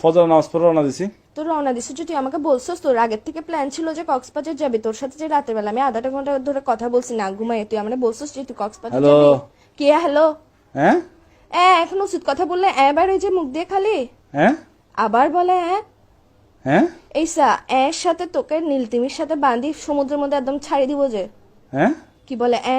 ফজর নামাজ পড়ে রওনা দিছি। তোর রওনা দিছিস যে তুই আমাকে বলছিস তোর আগের থেকে প্ল্যান ছিল যে কক্সবাজার যাবি। তোর সাথে যে রাতের বেলা আমি আধাটা ঘণ্টা ধরে কথা বলছি না ঘুমাই তুই আমরা বলছিস যে তুই কক্সবাজার? যাবি? কে? হ্যালো হ্যাঁ এ এখন উচিত কথা বললে এবার ওই যে মুখ দিয়ে খালি? হ্যাঁ আবার বলে এ? হ্যাঁ এইসা এর সাথে তোকে নীলতিমির সাথে বাঁধি সমুদ্রের মধ্যে একদম ছাড়ি দিব যে। হ্যাঁ কি বলে এ?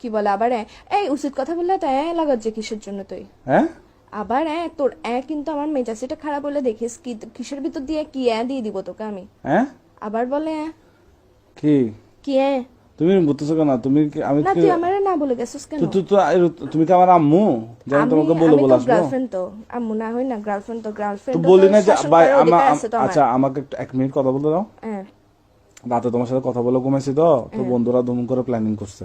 কি বলে আবার এ? এই উচিত কথা বললে তো এ লাগার যে কিসের জন্য তুই? হ্যাঁ আবার এ তোর এ কিন্তু আমার মেজাজটা খারাপ হলে দেখিস কি কিসের ভিতর দিয়ে কি এ দিয়ে দিব তোকে আমি? হ্যাঁ আবার বলে কি? কি এ? তুমি বুঝতেছো কেন? তুমি কি আমি না তুই আমারে না বলে গেছিস কেন? তো তুই তো তুমি কি আমার আম্মু? যে তোমাকে বলে বলে আসব? গার্লফ্রেন্ড তো। আম্মু না হই না গার্লফ্রেন্ড তো গার্লফ্রেন্ড তো বলি না যে ভাই আমা- আচ্ছা আমাকে একটু এক মিনিট কথা বলতে দাও। হ্যাঁ। রাতে তোমার সাথে কথা বলে ঘুমাইছি তো তো বন্ধুরা দুম করে প্ল্যানিং করছে।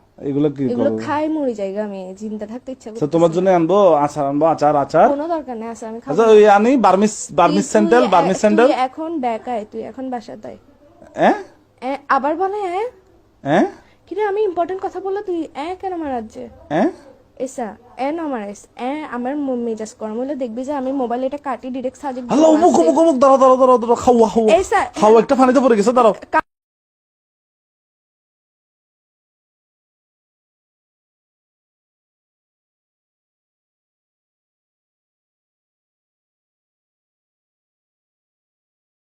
এগুলো কি এগুলো খাই মরি জায়গা আমি। থাকতে ইচ্ছা আচ্ছা তোমার জন্য আনব? আচার আনব? আচার আচার? কোনো দরকার নেই আছে আমি খাব। আচ্ছা ওই আনি বার্মিস বার্মিস স্যান্ডেল তুই- বার্মিস তুই এখন বেকায় তুই এখন বাসা তাই হ্যাঁ আবার বলে হ্যাঁ হ্যাঁ কিরে আমি ইম্পর্টেন্ট কথা বললে তুই এ কেন হ্যাঁ এসা এ আমার মেজাজ গরম হলে দেখবি যে আমি মোবাইল এটা কাটি ডিরেক্ট সাজে হ্যালো অমুক অমুক অমুক দাঁড়াও দাঁড়াও দাঁড়াও দাঁড়াও খাওয়া খাওয়া। খাওয়া একটা পানিতে পড়ে গেছে দাঁড়াও।